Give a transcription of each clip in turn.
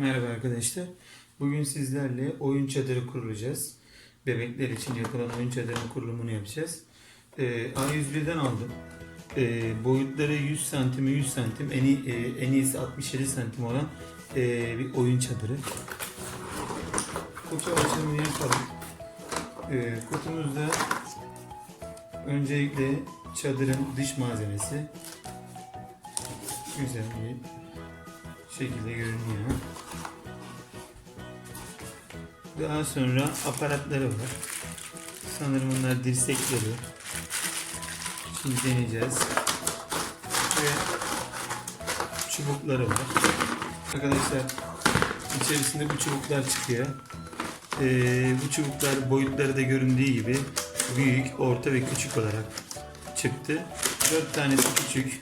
Merhaba arkadaşlar. Bugün sizlerle oyun çadırı kurulacağız. Bebekler için yapılan oyun çadırının kurulumunu yapacağız. Ee, A101'den aldım. Ee, boyutları 100 santim 100 santim en, iyi, e, en iyisi 67 santim olan e, bir oyun çadırı. Kutu açılımını yapalım. Ee, kutumuzda öncelikle çadırın dış malzemesi güzel bir şekilde görünüyor. Daha sonra aparatları var. Sanırım bunlar dirsekleri. Şimdi deneyeceğiz. Ve çubukları var. Arkadaşlar içerisinde bu çubuklar çıkıyor. Ee, bu çubuklar boyutları da göründüğü gibi büyük, orta ve küçük olarak çıktı. 4 tanesi küçük.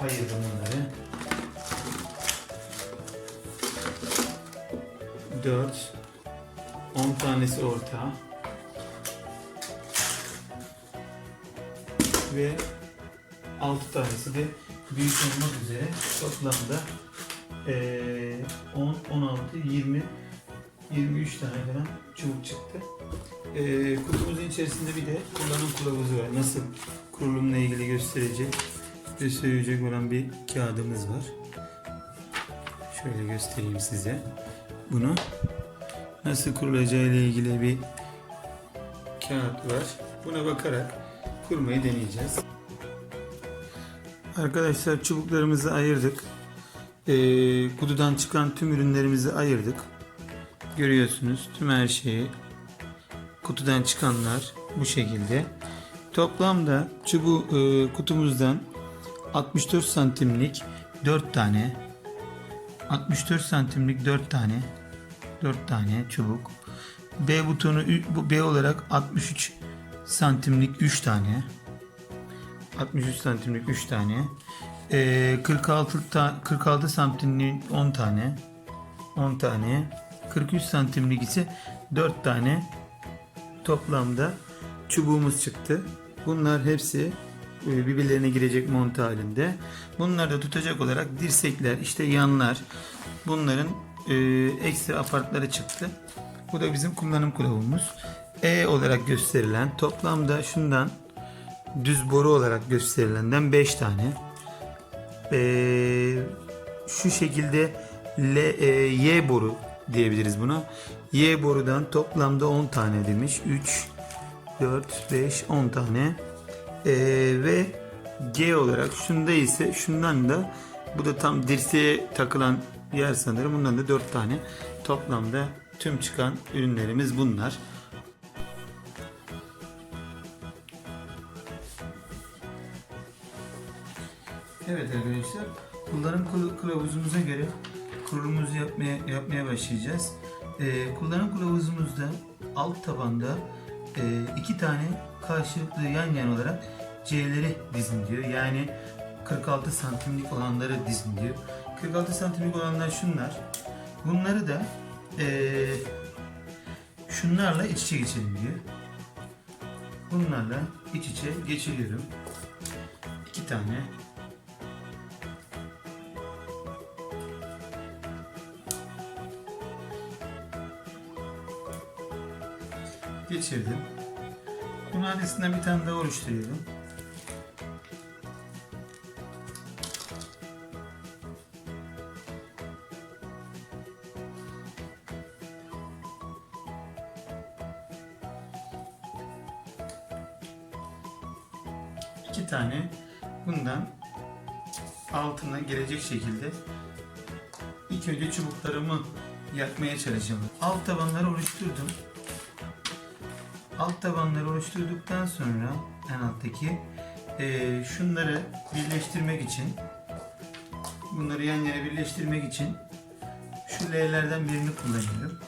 Ayırdım bunları. 4 10 tanesi orta ve 6 tanesi de büyük olmak üzere toplamda eee, 10 16 20 23 tane falan çubuk çıktı. Eee, kutumuzun içerisinde bir de kullanım kılavuzu var. Nasıl kurulumla ilgili gösterecek gösterecek olan bir kağıdımız var. Şöyle göstereyim size bunu nasıl kurulacağı ile ilgili bir kağıt var. Buna bakarak kurmayı deneyeceğiz. Arkadaşlar çubuklarımızı ayırdık. Ee, kutudan çıkan tüm ürünlerimizi ayırdık. Görüyorsunuz tüm her şeyi kutudan çıkanlar bu şekilde. Toplamda çubuğu e, kutumuzdan 64 santimlik 4 tane 64 santimlik 4 tane 4 tane çubuk. B butonu bu B olarak 63 santimlik 3 tane. 63 santimlik 3 tane. Ee, 46 ta, 46 santimlik 10 tane. 10 tane. 43 santimlik ise 4 tane toplamda çubuğumuz çıktı. Bunlar hepsi e, birbirlerine girecek monte halinde. Bunları da tutacak olarak dirsekler, işte yanlar, bunların e, ekstra apartları çıktı. Bu da bizim kullanım kılavuzumuz. E olarak gösterilen toplamda şundan düz boru olarak gösterilenden 5 tane. E, şu şekilde L, e, Y boru diyebiliriz buna. Y borudan toplamda 10 tane edilmiş. 3, 4, 5, 10 tane. E, ve G olarak şunda ise şundan da bu da tam dirseğe takılan yer sanırım. Bundan da 4 tane. Toplamda tüm çıkan ürünlerimiz bunlar. Evet arkadaşlar, kılı- kılavuzumuza göre kurulumuzu yapmaya yapmaya başlayacağız. Ee, kullanım kılavuzumuzda alt tabanda e, iki tane karşılıklı yan yana olarak C'leri dizin diyor. Yani 46 santimlik olanları dizin diyor. 46 santimlik olanlar şunlar. Bunları da e, şunlarla iç içe geçelim diyor. Bunlarla iç içe geçiriyorum. İki tane geçirdim. Bunun adresinden bir tane daha oluşturuyorum. Şekilde ilk önce çubuklarımı yakmaya çalışacağım. Alt tabanları oluşturdum. Alt tabanları oluşturduktan sonra en alttaki eee, şunları birleştirmek için bunları yan yana birleştirmek için şu L'lerden birini kullanıyorum.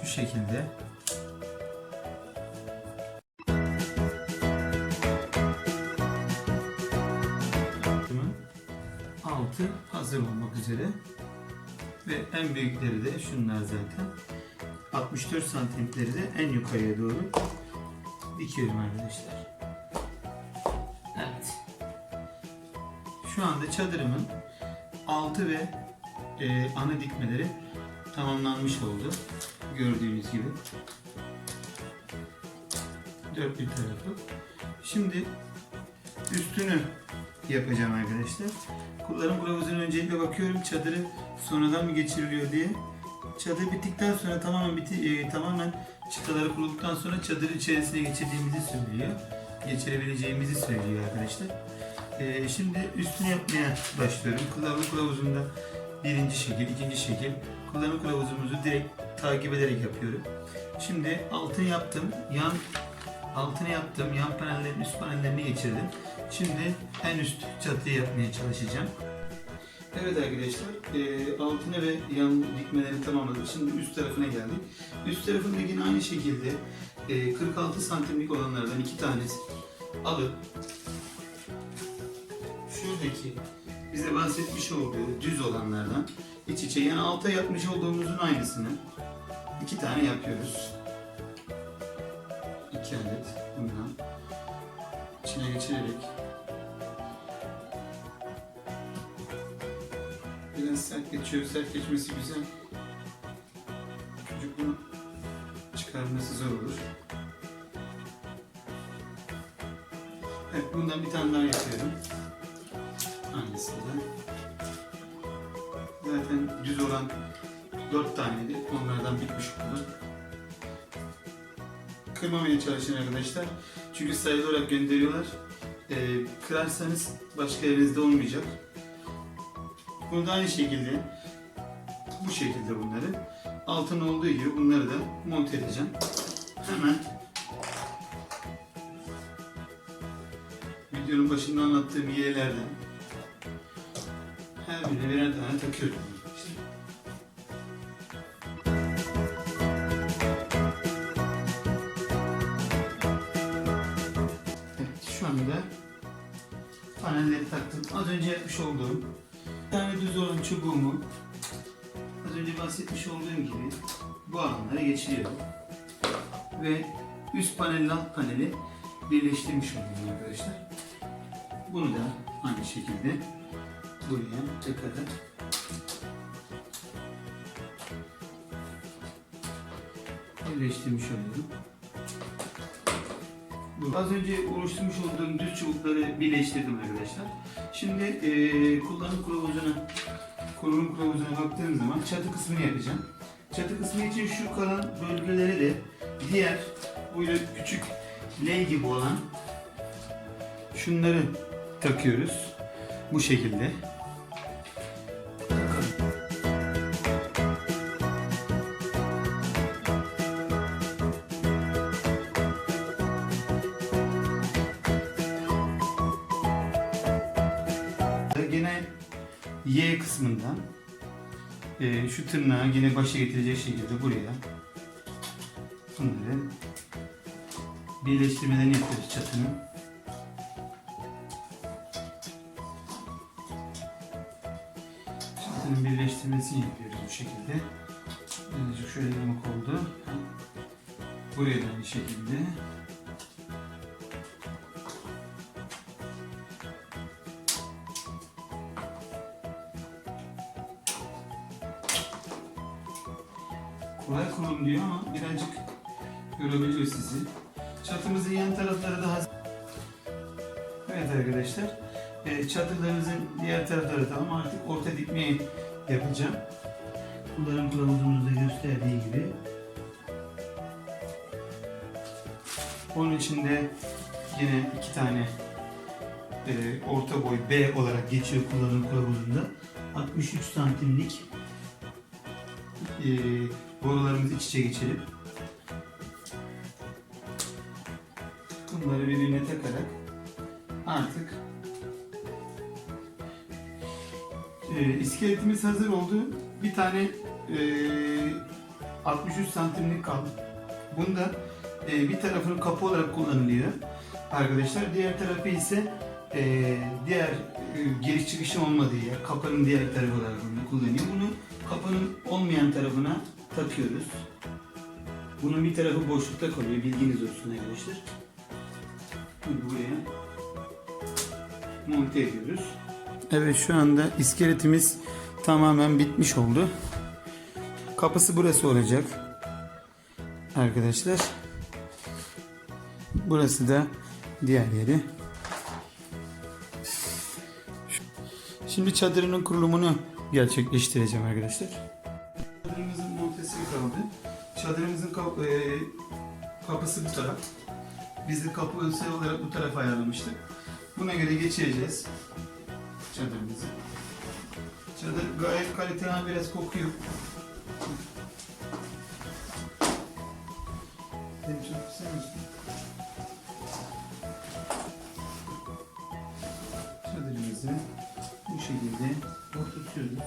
Şu şekilde. Altı hazır olmak üzere. Ve en büyükleri de şunlar zaten. 64 santimleri de en yukarıya doğru dikiyorum arkadaşlar. Evet. Şu anda çadırımın altı ve e, ana dikmeleri tamamlanmış oldu. Gördüğünüz gibi. Dört bir tarafı. Şimdi üstünü yapacağım arkadaşlar. Kullanım kılavuzuna öncelikle bakıyorum çadırı sonradan mı geçiriliyor diye. Çadır bittikten sonra tamamen biti, e, tamamen çıtaları kurulduktan sonra çadır içerisine geçirdiğimizi söylüyor. Geçirebileceğimizi söylüyor arkadaşlar. E, şimdi üstünü yapmaya başlıyorum. Kullanım kılavuzunda birinci şekil, ikinci şekil. Kullanım kılavuzumuzu direkt takip ederek yapıyorum. Şimdi altını yaptım. Yan altını yaptım. Yan panellerin üst panellerini geçirdim. Şimdi en üst çatıyı yapmaya çalışacağım. Evet arkadaşlar, e, altını ve yan dikmeleri tamamladık. Şimdi üst tarafına geldik. Üst tarafında yine aynı şekilde e, 46 santimlik olanlardan iki tanesi alıp şuradaki bize bahsetmiş olduğu düz olanlardan iç içe yani alta yapmış olduğumuzun aynısını iki tane yapıyoruz. İki adet bundan içine geçirerek Biraz sert geçiyor. Sert geçmesi güzel. Kırmamaya çalışın arkadaşlar. Çünkü sayılı olarak gönderiyorlar. Ee, kırarsanız başka yerinizde olmayacak. Bunu da aynı şekilde bu şekilde bunları altın olduğu gibi bunları da monte edeceğim. Hemen videonun başında anlattığım yerlerden her birine birer tane takıyorum. Taktım. Az önce yapmış olduğum bir tane düz olan çubuğumu az önce bahsetmiş olduğum gibi bu alanlara geçiriyorum. Ve üst panel alt paneli birleştirmiş oldum arkadaşlar. Bunu da aynı şekilde buraya takarak birleştirmiş oluyorum. Bu. Az önce oluşturmuş olduğum düz çubukları birleştirdim arkadaşlar. Şimdi eee kullanım kılavuzuna kullanım kılavuzuna baktığım zaman çatı kısmını yapacağım. Çatı kısmı için şu kalan bölgelere de diğer böyle küçük L gibi olan şunları takıyoruz. Bu şekilde. Y kısmından e, şu tırnağı yine başa getirecek şekilde buraya bunları birleştirmelerini yapıyoruz çatının. Çatının birleştirmesini yapıyoruz bu şekilde. Birazcık şöyle yamuk oldu. Buraya da aynı şekilde. Kurulum diyor ama birazcık yorabiliyor sizi. Çatımızın yan tarafları da hazır. Evet arkadaşlar. e, Çatılarımızın diğer tarafları tamam artık orta dikmeyi yapacağım. Kullanım kılavuzumuzda gösterdiği gibi. Onun için de yine iki tane e, orta boy B olarak geçiyor kullanım kılavuzunda. 63 santimlik e, borularımızı iç içe geçirip bunları birbirine takarak artık e, iskeletimiz hazır oldu. Bir tane e, 63 santimlik kaldı. Bunda e, bir tarafının kapı olarak kullanılıyor arkadaşlar. Diğer tarafı ise e, diğer e, giriş çıkışın olmadığı yer. Kapının diğer tarafı olarak kullanıyor. Bunu kapının olmayan tarafına takıyoruz. Bunun bir tarafı boşlukta kalıyor. Bilginiz olsun arkadaşlar. Buraya monte ediyoruz. Evet şu anda iskeletimiz tamamen bitmiş oldu. Kapısı burası olacak. Arkadaşlar. Burası da diğer yeri. Şimdi çadırının kurulumunu gerçekleştireceğim arkadaşlar. Çadırımızın kap- e, kapısı bu taraf. Biz de kapı ölçüsü olarak bu tarafa ayarlamıştık. Buna göre geçireceğiz çadırımızı. Çadır gayet kaliteli ama biraz kokuyor. Benim çok misin? Çadırımızı bu şekilde oturtuyoruz.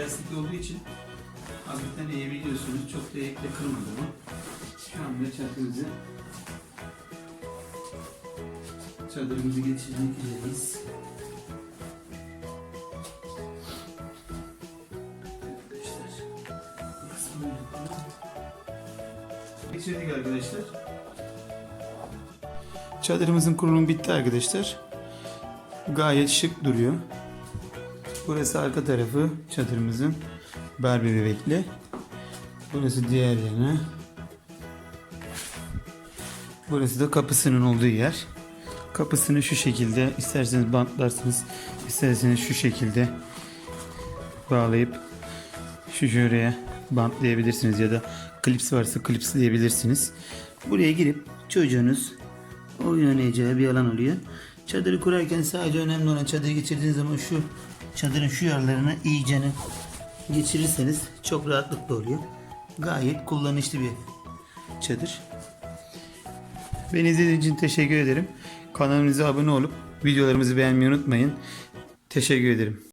Plastik olduğu için hafiften eğebiliyorsunuz. Çok da eğikle kırmadı bu. Şu anda çadırımızı çadırımızı geçirmek üzereyiz. Geçirdik arkadaşlar. Çadırımızın kurulumu bitti arkadaşlar. Gayet şık duruyor. Burası arka tarafı çadırımızın Barbie bebekli. Burası diğer yana. Burası da kapısının olduğu yer. Kapısını şu şekilde isterseniz bantlarsınız, isterseniz şu şekilde bağlayıp şu şuraya bantlayabilirsiniz ya da klips varsa klipsleyebilirsiniz. Buraya girip çocuğunuz oynayacağı bir alan oluyor. Çadırı kurarken sadece önemli olan çadırı geçirdiğiniz zaman şu çadırın şu yerlerine iyicene geçirirseniz çok rahatlıkla oluyor. Gayet kullanışlı bir çadır. Beni izlediğiniz için teşekkür ederim. Kanalımıza abone olup videolarımızı beğenmeyi unutmayın. Teşekkür ederim.